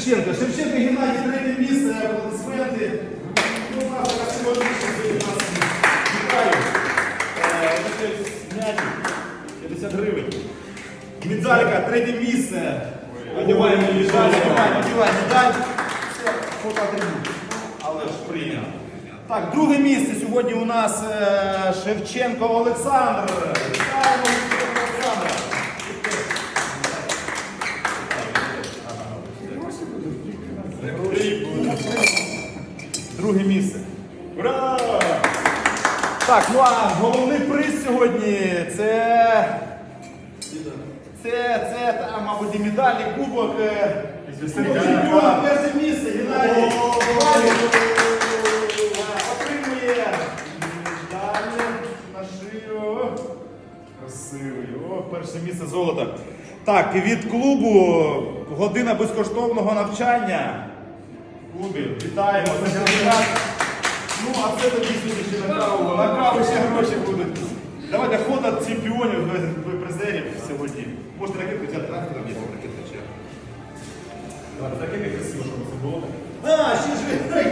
Шевченко. Шевченко Геннадій, третє місце, аплодисменти. Ну, у нас така символічна сьогодні нас вітаю. Е, м'ячик, 50 гривень. Медалька, третє місце. Одіваємо медаль, одіваємо, одіваємо медаль. Це фотоатрибут. Але ж прийняв. Так, друге місце сьогодні у нас е, Шевченко Олександр. Вітаємо Друге місце. Ура! Так, ну а головний приз сьогодні це. Це, це там, мабуть, і медалі, кубок. е, чемпіона, перше місце, Геннадій. Валік. Отримує медалі на шию. Красивий. О, перше місце золота. Так, від клубу година безкоштовного навчання. Клубі, вітаємо. Ну, а це тоді сьогодні на каву. На каву ще гроші будуть. Давайте фото чемпіонів, призерів сьогодні. Можете ракетку взяти, так? Там є ракетка ще. Давайте, ракетки красиво, щоб це було. А, ще ж.